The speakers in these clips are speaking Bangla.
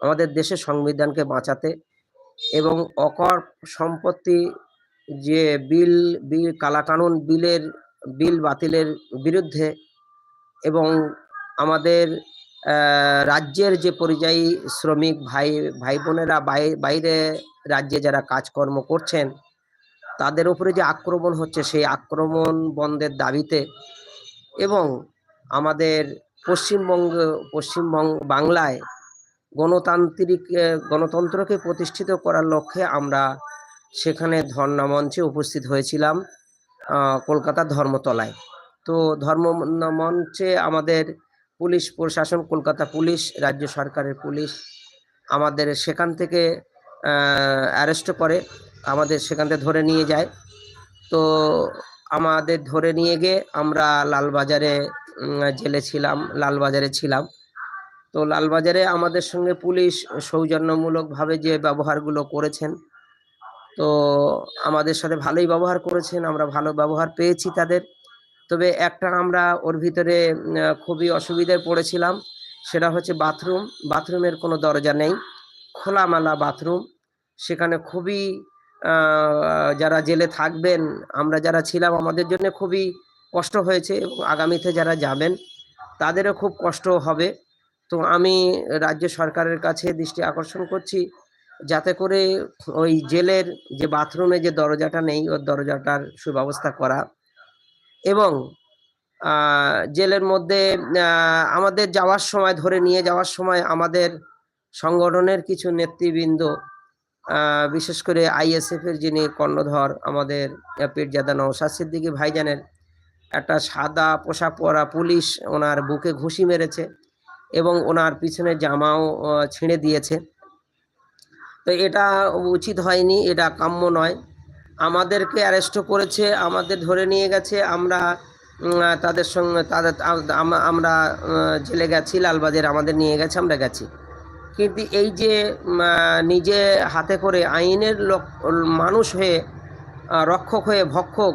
আমাদের দেশের সংবিধানকে বাঁচাতে এবং অকর সম্পত্তি যে বিল বিল, কালাকানুন বিলের, বিল বাতিলের বিরুদ্ধে এবং আমাদের রাজ্যের যে পরিযায়ী শ্রমিক ভাই ভাই বোনেরা বাই- বাইরে রাজ্যে যারা কাজকর্ম করছেন, তাদের উপরে যে আক্রমণ হচ্ছে সেই আক্রমণ বন্ধের দাবিতে এবং আমাদের পশ্চিমবঙ্গ পশ্চিমবঙ্গ বাংলায় গণতান্ত্রিক গণতন্ত্রকে প্রতিষ্ঠিত করার লক্ষ্যে আমরা সেখানে ধর্ণা মঞ্চে উপস্থিত হয়েছিলাম কলকাতা ধর্মতলায়। তো ধর্ম মঞ্চে আমাদের পুলিশ প্রশাসন, কলকাতা পুলিশ, রাজ্য সরকারের পুলিশ আমাদের সেখান থেকে অ্যারেস্ট করে, আমাদের সেখান থেকে ধরে নিয়ে যায়। তো আমাদের ধরে নিয়ে গিয়ে আমরা লালবাজারে জেলে ছিলাম, লালবাজারে ছিলাম। তো লালবাজারে আমাদের সঙ্গে পুলিশ সৌজন্যমূলকভাবে যে ব্যবহারগুলো করেছেন, তো আমাদের সাথে ভালোই ব্যবহার করেছেন, আমরা ভালো ব্যবহার পেয়েছি তাদের। তবে একটা আমরা ওর ভিতরে খুবই অসুবিধায় পড়েছিলাম, সেটা হচ্ছে বাথরুম। বাথরুমের কোনো দরজা নেই, খোলামেলা বাথরুম। সেখানে খুবই যারা জেলে থাকবেন, আমরা যারা ছিলাম, আমাদের জন্য খুবই কষ্ট হয়েছে। এবং আগামীতে যারা যাবেন, তাদেরও খুব কষ্ট হবে। তো আমি রাজ্য সরকারের কাছে দৃষ্টি আকর্ষণ করছি যাতে করে ওই জেলের যে বাথরুমে যে দরজাটা নেই ওর দরজাটার সুব্যবস্থা করা এবং জেলের মধ্যে আমাদের যাওয়ার সময়, ধরে নিয়ে যাওয়ার সময় আমাদের সংগঠনের কিছু নেতৃবৃন্দ বিশেষ করে আইএসএফ এর যিনি কর্ণধর, আমাদের পীরজাদা নওশাদ সিদ্দিকী ভাইজানের একটা সাদা পোশাক পরা পুলিশ ওনার বুকে ঘুষি মেরেছে। এবং ওনার পিছনে জামাও ছিঁড়ে দিয়েছে। তো এটা উচিত হয়নি, এটা কাম্য নয়। আমাদেরকে অ্যারেস্ট করেছে, আমাদের ধরে নিয়ে গেছে, আমরা তাদের সঙ্গে, তাদের, আম- আম- আমরা জেলে গেছি, লালবাজার আমাদের নিয়ে গেছে, আমরা গেছি। কিন্তু এই যে নিজে হাতে করে আইনের লোক, মানুষ হয়ে রক্ষক হয়ে, ভক্ষক,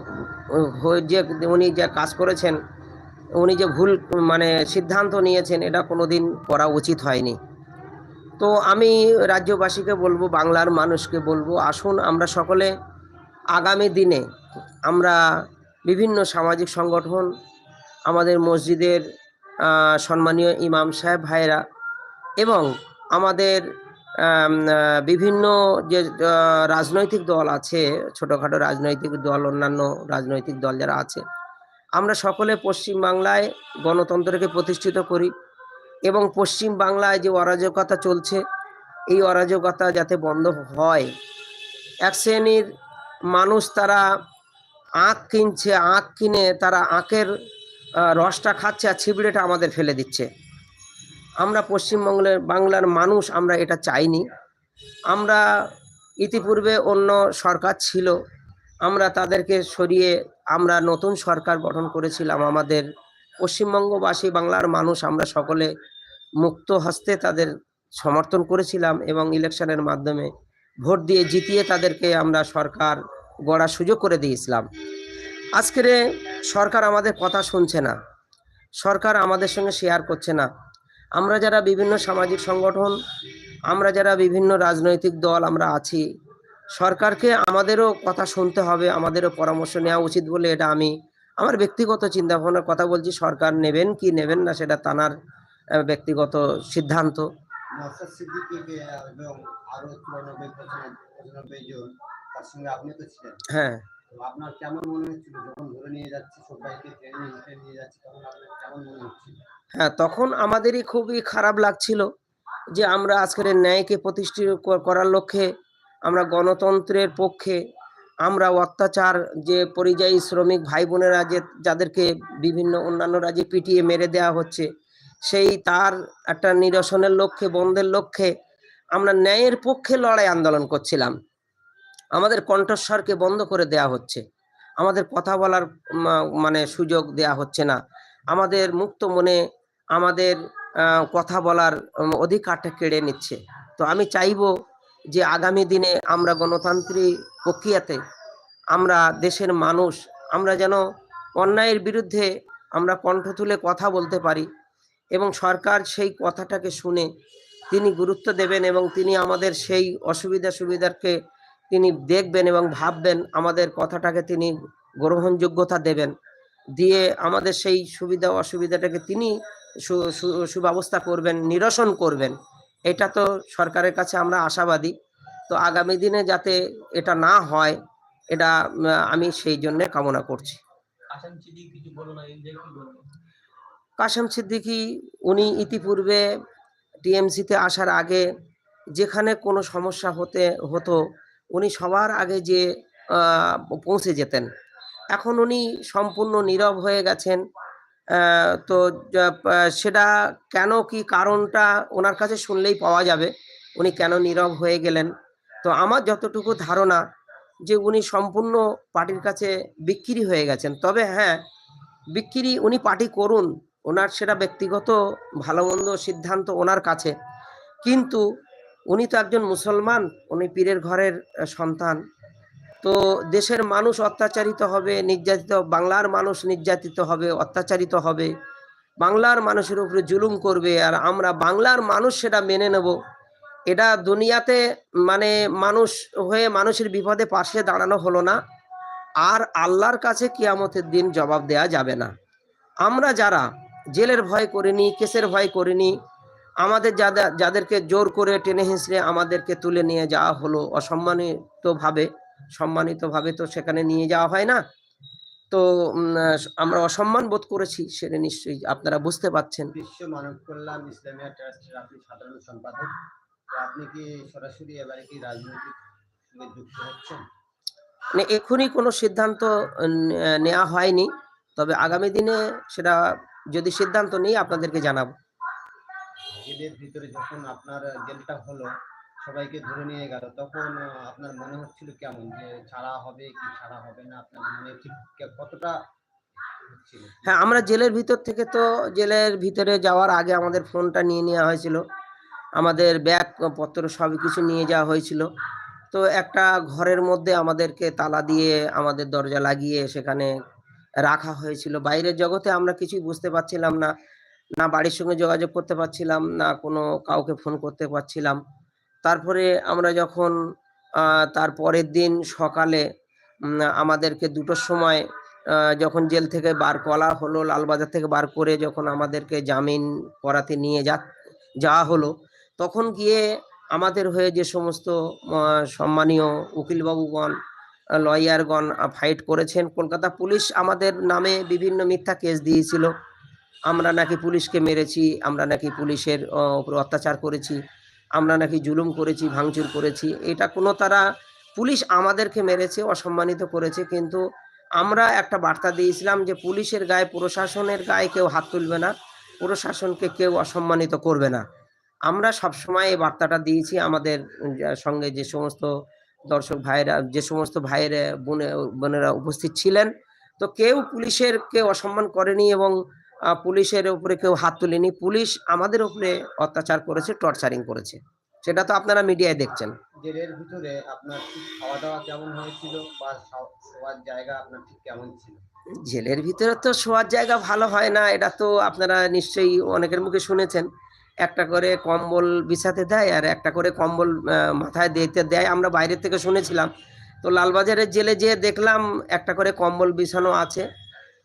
হয়ে যে উনি যে কাজ করেছেন উনি যে ভুল মানে সিদ্ধান্ত নিয়েছেন, এটা কোনোদিন করা উচিত হয়নি। তো আমি রাজ্যবাসীকে বলব, বাংলার মানুষকে বলব, আসুন আমরা সকলে আগামী দিনে আমরা বিভিন্ন সামাজিক সংগঠন, আমাদের মসজিদের সম্মানীয় ইমাম সাহেব ভাইরা এবং আমাদের বিভিন্ন যে রাজনৈতিক দল আছে, ছোটোখাটো রাজনৈতিক দল, অন্যান্য রাজনৈতিক দল যারা আছে আমরা সকলে পশ্চিমবাংলায় গণতন্ত্রকে প্রতিষ্ঠিত করি এবং পশ্চিম বাংলায় যে অরাজকতা চলছে, এই অরাজকতা যাতে বন্ধ হয়। এক শ্রেণির মানুষ তারা আখ কিনছে, আখ কিনে তারা আখের রসটা খাচ্ছে আর ছিবড়েটা আমাদের ফেলে দিচ্ছে। আমরা পশ্চিমবঙ্গের বাংলার মানুষ আমরা এটা চাইনি। আমরা ইতিপূর্বে অন্য সরকার ছিল আমরা তাদেরকে সরিয়ে আমরা নতুন সরকার গঠন করেছিলাম। আমাদের পশ্চিমবঙ্গবাসী, বাংলার মানুষ আমরা সকলে মুক্ত হস্তে তাদের সমর্থন করেছিলাম এবং ইলেকশনের মাধ্যমে ভোট দিয়ে জিতিয়ে তাদেরকে আমরা সরকার গড়ার সুযোগ করে দিয়েছিলাম। আজকের সরকার আমাদের কথা শুনছে না। সরকার আমাদের সঙ্গে শেয়ার করছে না। আমরা যারা বিভিন্ন সামাজিক সংগঠন, আমরা যারা বিভিন্ন রাজনৈতিক দল আমরা আছি সরকারকে আমাদেরও কথা শুনতে হবে আমাদেরও পরামর্শ নেওয়া উচিত বলে এটা আমি আমার ব্যক্তিগত চিন্তা ভাবনার কথা বলছি সরকার নেবেন কি নেবেন না সেটা তানার ব্যক্তিগত সিদ্ধান্ত। হ্যাঁ। আপনার কেমন মনে হচ্ছিল? যখন ধরে নিয়ে যাচ্ছে সবাইকে ট্রেনে উঠে নিয়ে যাচ্ছে তখন আপনার কেমন মনে হচ্ছিল? হ্যাঁ তখন আমাদেরই খুবই খারাপ লাগছিল যে আমরা আজকের ন্যায়কে প্রতিষ্ঠিত করার লক্ষ্যে আমরা গণতন্ত্রের পক্ষে, আমরা অত্যাচার, যে পরিযায়ী শ্রমিক ভাই বোনেরা যে, যাদেরকে বিভিন্ন অন্যান্য রাজ্যে পিটিয়ে মেরে দেওয়া হচ্ছে, সেই তার একটা নিরসনের লক্ষ্যে, বন্ধের লক্ষ্যে আমরা ন্যায়ের পক্ষে লড়াই আন্দোলন করছিলাম। আমাদের কণ্ঠস্বরকে বন্ধ করে দেয়া হচ্ছে। আমাদের কথা বলার মানে সুযোগ দেয়া হচ্ছে না। আমাদের মুক্ত মনে আমাদের কথা বলার অধিকারটা কেড়ে নিচ্ছে। তো আমি চাইব যে আগামী দিনে আমরা গণতান্ত্রিক প্রক্রিয়াতে আমরা দেশের মানুষ, আমরা যেন অন্যায়ের বিরুদ্ধে আমরা কণ্ঠ তুলে কথা বলতে পারি এবং সরকার সেই কথাটাকে শুনে তিনি গুরুত্ব দেবেন এবং তিনি আমাদের সেই অসুবিধা সুবিধাকে তিনি দেখবেন এবং ভাববেন, আমাদের কথাটাকে তিনি গ্রহণযোগ্যতা দেবেন। দিয়ে আমাদের সেই সুবিধা অসুবিধাটাকে তিনি সুব্যবস্থা করবেন, নিরসন করবেন। এটা তো সরকারের কাছে আমরা আশাবাদী। তো আগামী দিনে যাতে এটা না হয় এটা আমি সেই জন্য কামনা করছি। কাশেম সিদ্দিকী উনি ইতিপূর্বে টিএমসিতে আসার আগে যেখানে কোনো সমস্যা হতে হতো উনি সবার আগে যে পৌঁছে যেতেন। এখন উনি সম্পূর্ণ নীরব হয়ে গেছেন। তো সেটা কেন কি কারণটা ওনার কাছে শুনলেই পাওয়া যাবে। উনি কেন নীরব হয়ে গেলেন। তো আমার যতটুকু ধারণা যে উনি সম্পূর্ণ পার্টির কাছে বিক্রি হয়ে গেছেন। তবে হ্যাঁ বিক্রি উনি পার্টি করুন, ওনার সেটা ব্যক্তিগত ভালো মন্দ সিদ্ধান্ত ওনার কাছে। কিন্তু উনি তো একজন মুসলমান, উনি পীরের ঘরের সন্তান। তো দেশের মানুষ অত্যাচারিত হবে, নির্যাতিত, বাংলার মানুষ নির্যাতিত হবে, অত্যাচারিত হবে। বাংলার মানুষের উপরে জুলুম করবে আর আমরা বাংলার মানুষ সেটা মেনে নেব। এটা দুনিয়াতে মানে মানুষ হয়ে মানুষের বিপদে পাশে দাঁড়ানো হলো না। আর আল্লাহর কাছে কিয়ামতের দিন জবাব দেয়া যাবে না। আমরা যারা, জেলের ভয় করিনি, কেসের ভয় করিনি, আমাদের যাদের যাদেরকে জোর করে টেনে হিঁচড়ে আমাদেরকে তুলে নিয়ে যাওয়া হলো অসম্মানিতভাবে। সম্মানিতভাবে তো সেখানে নিয়ে যাওয়া হয় না। তো আমরা অসম্মান বোধ করেছি সেটা নিশ্চয়ই আপনারা বুঝতে পাচ্ছেন বিশ্ব মানব কল্যাণ ইসলামিয়া ট্রাস্টের আপনি সাধারণ সম্পাদক। আপনি কি সরাসরি এবারে কি রাজনৈতিক যুক্ত হচ্ছেন? মানে এখনই কোনো সিদ্ধান্ত নেওয়া হয়নি। তবে আগামী দিনে সেটা যদি সিদ্ধান্ত নিই আপনাদেরকে জানাব। জেলের ভিতরে যখন আপনার জেলটা হলো সবাইকে ধরে নিয়ে গেল। তখন আপনার মনে হচ্ছিল কেমন? যে ছাড়া হবে কি ছাড়া হবে না? আপনার মনে ঠিক কতটা হ্যাঁ আমরা জেলের ভিতর থেকে তো, জেলের ভিতরে যাওয়ার আগে আমাদের ফোনটা নিয়ে নেওয়া হয়েছিল। আমাদের ব্যাগ পত্র সবই কিছু নিয়ে যাওয়া হয়েছিল। তো একটা ঘরের মধ্যে আমাদেরকে তালা দিয়ে আমাদের দরজা লাগিয়ে সেখানে রাখা হয়েছিল। বাইরের জগতে আমরা কিছুই বুঝতে পারছিলাম না। না বাড়ির সঙ্গে যোগাযোগ করতে পারছিলাম, না কোনো কাউকে ফোন করতে পারছিলাম। তারপরে আমরা যখন তার পরের দিন সকালে আমাদেরকে দুটোর সময় যখন জেল থেকে বার করা হলো, লালবাজার থেকে বার করে যখন আমাদেরকে জামিন করাতে নিয়ে যা, যাওয়া হলো, তখন গিয়ে আমাদের হয়ে যে সমস্ত সম্মানীয় উকিলবাবুগণ লয়ারগণ ফাইট করেছেন, কলকাতা পুলিশ আমাদের নামে বিভিন্ন মিথ্যা কেস দিয়েছিল। আমরা নাকি পুলিশকে মেরেছি, আমরা নাকি পুলিশের উপর অত্যাচার করেছি। আমরা নাকি জুলুম করেছি, ভাঙচুর করেছি। এটা কোনো তারা পুলিশ আমাদেরকে মেরেছে, অসম্মানিত করেছে, কিন্তু আমরা একটা বার্তা দিয়েছিলাম যে পুলিশের গায়ে, প্রশাসনের গায়ে কেউ হাত তুলবে না, প্রশাসনকে কেউ অসম্মানিত করবে না। আমরা সবসময় এই বার্তাটা দিয়েছি আমাদের সঙ্গে যে সমস্ত দর্শক ভাইয়েরা, যে সমস্ত ভাইয়েরা, বোনে, বোনেরা উপস্থিত ছিলেন। তো কেউ পুলিশের কেউ অসম্মান করেনি এবং পুলিশের উপরে কেউ হাত তুলেনি। পুলিশ আমাদের উপরে অত্যাচার করেছে টর্চারিং করেছে। সেটা তো আপনারা মিডিয়ায় দেখছেন। জেলের ভিতরে আপনার খাওয়া দাওয়া কেমন হয়েছিল বা শোয়ার জায়গা আপনার ঠিক কেমন ছিল? জেলের ভিতরে তো শোয়ার জায়গা ভালো হয় না এটা তো আপনারা নিশ্চয়ই অনেকের মুখে শুনেছেন। একটা করে কম্বল বিছাতে দেয় আর একটা করে কম্বল মাথায় দিতে দেয়। আমরা বাইরের থেকে শুনেছিলাম। তো লালবাজারের জেলে যেয়ে দেখলাম একটা করে কম্বল বিছানো আছে।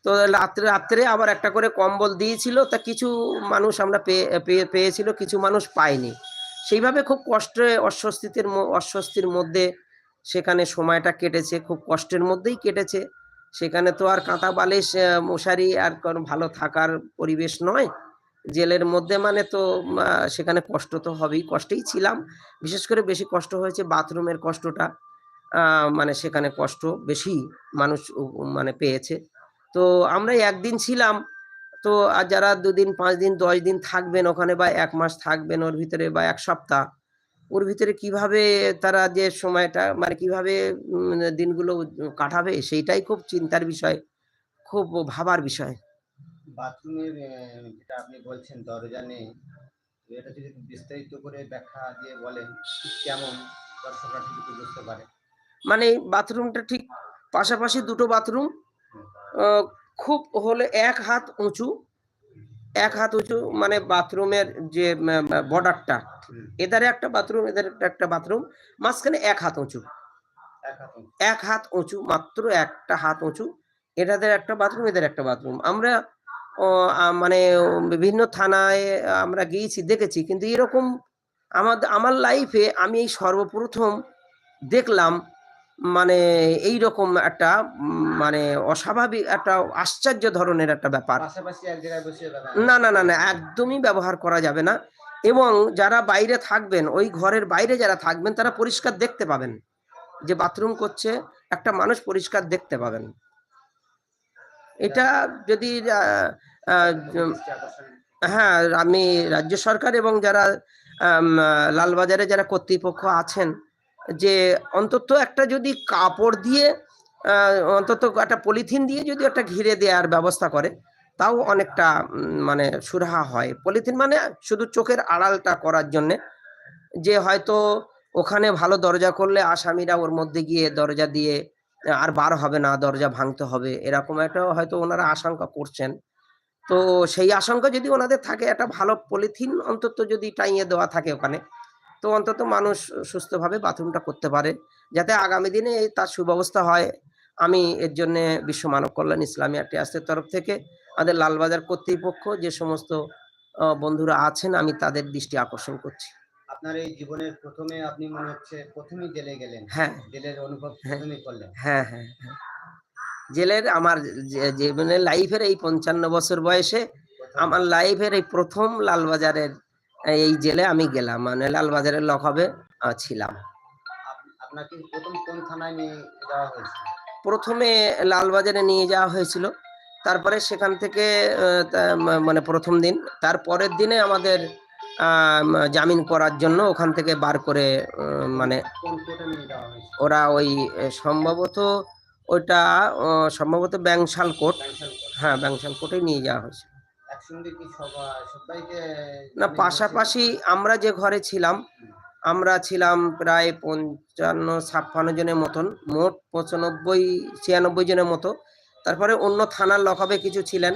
তো রাত্রে রাত্রে আবার একটা করে কম্বল দিয়েছিল, তা কিছু মানুষ আমরা পেয়ে, পেয়ে- পেয়েছিল, কিছু মানুষ পায়নি। সেইভাবে খুব কষ্টে অস্বস্তিতে অস্বস্তির মধ্যে সেখানে সময়টা কেটেছে, খুব কষ্টের মধ্যেই কেটেছে। সেখানে তো আর কাঁথা বালিশ মশারি আর কোনো ভালো থাকার পরিবেশ নয়। জেলের মধ্যে মানে তো সেখানে কষ্ট তো হবেই, কষ্টেই ছিলাম। বিশেষ করে বেশি কষ্ট হয়েছে বাথরুমের কষ্টটা মানে সেখানে কষ্ট বেশি মানুষ মানে পেয়েছে। তো আমরা একদিন ছিলাম। তো আর যারা দুদিন পাঁচ দিন দশ দিন থাকবেন ওখানে বা এক মাস থাকবেন ওর ভিতরে বা এক সপ্তাহ ওর ভিতরে কীভাবে তারা যে সময়টা মানে কীভাবে দিনগুলো কাটাবে সেইটাই খুব চিন্তার বিষয় খুব ভাবার বিষয়। বাথরুমের যেটা আপনি বলছেন দরজা নেই এটা যদি বিস্তারিত করে ব্যাখ্যা দিয়ে বলেন কেমন দর্শকরা ঠিক বুঝতে পারে? মানে বাথরুমটা ঠিক পাশাপাশি দুটো বাথরুম খুব হলে এক হাত উঁচু এক হাত উঁচু মানে বাথরুমের যে বর্ডারটা এধারে একটা বাথরুম এদের একটা বাথরুম মাঝখানে এক হাত উঁচু। এক হাত উঁচু। এক হাত উঁচু মাত্র একটা হাত উঁচু। এটাদের একটা বাথরুম এদের একটা বাথরুম। আমরা মানে বিভিন্ন থানায় আমরা গিয়েছি দেখেছি কিন্তু এরকম আমাদের আমার লাইফে আমি এই সর্বপ্রথম দেখলাম মানে এই রকম একটা মানে অস্বাভাবিক একটা আশ্চর্য ধরনের একটা ব্যাপার। না না না না একদমই ব্যবহার করা যাবে না এবং যারা বাইরে থাকবেন ওই ঘরের বাইরে যারা থাকবেন তারা পরিষ্কার দেখতে পাবেন যে বাথরুম করছে একটা মানুষ পরিষ্কার দেখতে পাবেন এটা যদি। হ্যাঁ আমি রাজ্য সরকার এবং যারা লালবাজারে যারা কর্তৃপক্ষ আছেন যে অন্তত একটা যদি কাপড় দিয়ে অন্তত একটা পলিথিন দিয়ে যদি একটা ঘিরে দেওয়ার ব্যবস্থা করে, তাও অনেকটা মানে সুরাহা হয়। পলিথিন মানে শুধু চোখের আড়ালটা করার জন্যে, যে হয়তো ওখানে ভালো দরজা করলে আসামিরা ওর মধ্যে গিয়ে দরজা দিয়ে, আর বার হবে না, দরজা ভাঙতে হবে, এরকম একটা হয়তো ওনারা আশঙ্কা করছেন। তো সেই আশঙ্কা যদি ওনাদের থাকে, একটা ভালো পলিথিন অন্তত যদি টাইয়ে দেওয়া থাকে ওখানে তো অন্তত মানুষ সুস্থভাবে বাথরুমটা করতে পারে যাতে আগামী দিনে তার সুব্যবস্থা হয়। আমি এর জন্যে বিশ্ব মানব কল্যাণ ইসলামী ট্রাস্টের তরফ থেকে আমাদের লালবাজার কর্তৃপক্ষ যে সমস্ত বন্ধুরা আছেন আমি তাদের দৃষ্টি আকর্ষণ করছি। আপনার এই জীবনের প্রথমে আপনি মনে হচ্ছে প্রথমেই জেলে গেলেন? হ্যাঁ। জেলের অনুভব হ্যাঁ। প্রথমেই করলেন? হ্যাঁ হ্যাঁ হ্যাঁ। জেলের আমার যে- জীবনে লাইফের এই পঞ্চান্ন বছর বয়সে আমার লাইফের এই প্রথম লালবাজারের এই জেলে আমি গেলাম মানে লালবাজারের লকআপে ছিলাম। আপনাকে প্রথম কোন থানায় নিয়ে যাওয়া হয়েছিল? প্রথমে লালবাজারে নিয়ে যাওয়া হয়েছিল তারপরে সেখান থেকে মানে প্রথম দিন তার পরের দিনে আমাদের জামিন করার জন্য ওখান থেকে বার করে মানে ওরা ওই সম্ভবত ওইটা সম্ভবত ব্যাংশাল কোর্ট হ্যাঁ ব্যাংশাল কোর্টে নিয়ে যাওয়া হয়েছে না পাশাপাশি আমরা যে ঘরে ছিলাম আমরা ছিলাম প্রায় পঞ্চান্ন ছাপ্পান্ন জনের মতন মোট পঁচানব্বই ছিয়ানব্বই জনের মতো। তারপরে অন্য থানার লকআপে কিছু ছিলেন।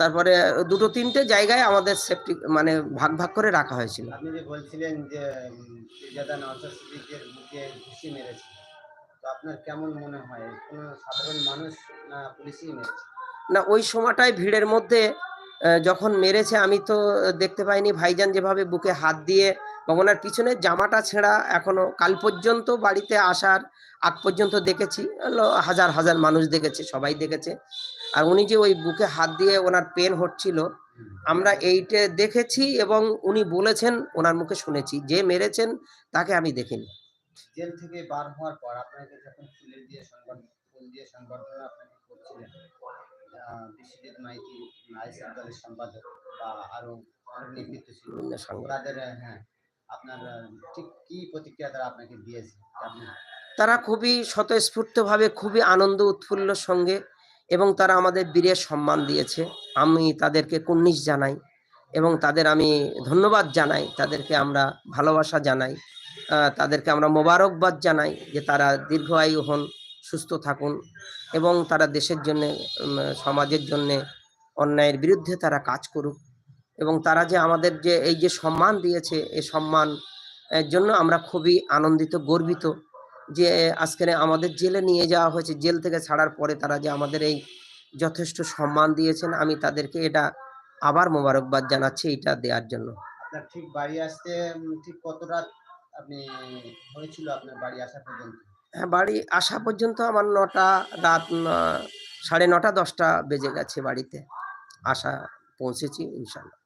তারপরে দুটো তিনটে জায়গায় আমাদের সেফটি মানে ভাগ ভাগ করে রাখা হয়েছিল। আপনি যে বলছিলেন যে বুকে ঘুষি মেরেছে। তো আপনার কেমন মনে হয়? কোনো সাধারণ মানুষ না পুলিশই মেরেছে? না, ওই সময়টায় ভিড়ের মধ্যে যখন মেরেছে, আমি তো দেখতে পাইনি। ভাইজান যেভাবে বুকে হাত দিয়ে বা ওনার পিছনে জামাটা ছেঁড়া এখনও, কাল পর্যন্ত বাড়িতে আসার আগ পর্যন্ত দেখেছি। হাজার হাজার মানুষ দেখেছে, সবাই দেখেছে। আর উনি যে ওই বুকে হাত দিয়ে ওনার পেন হচ্ছিল, আমরা এইটে দেখেছি এবং উনি বলেছেন, ওনার মুখে শুনেছি, যে মেরেছেন তাকে আমি দেখিনি। জেল থেকে বার হওয়ার পর আপনাকে যখন ফুলের দিয়ে ফুল দিয়ে সংবর্ধনা আপনাকে করছিলেন বিশ্বজিৎ মাইতি সম্পাদক বা আরও অনেক নেতৃত্ব ছিল। তাদের হ্যাঁ আপনার ঠিক কি প্রতিক্রিয়া তারা আপনাকে দিয়েছে? তারা খুবই স্বতঃস্ফূর্তভাবে খুবই আনন্দ উৎফুল্লর সঙ্গে এবং তারা আমাদের বীরের সম্মান দিয়েছে। আমি তাদেরকে কুন্নিশ জানাই এবং তাদের আমি ধন্যবাদ জানাই। তাদেরকে আমরা ভালোবাসা জানাই। তাদেরকে আমরা মোবারকবাদ জানাই যে তারা দীর্ঘায়ু হন সুস্থ থাকুন এবং তারা দেশের জন্যে সমাজের জন্যে অন্যায়ের বিরুদ্ধে তারা কাজ করুক এবং তারা যে আমাদের যে, এই যে সম্মান দিয়েছে, এই সম্মান জন্য আমরা খুবই আনন্দিত, গর্বিত যে, আজকের আমাদের জেলে নিয়ে যাওয়া হয়েছে। জেল থেকে ছাড়ার পরে তারা যে আমাদের এই যথেষ্ট সম্মান দিয়েছেন, আমি তাদেরকে এটা আবার মোবারকবাদ জানাচ্ছি এটা দেওয়ার জন্য। ঠিক বাড়ি আসতে ঠিক কত রাত আপনি হয়েছিল আপনার বাড়ি আসা পর্যন্ত? হ্যাঁ বাড়ি আসা পর্যন্ত আমার নটা রাত সাড়ে নটা দশটা বেজে গেছে বাড়িতে। আসা পৌঁছেছি ইনশাল্লাহ।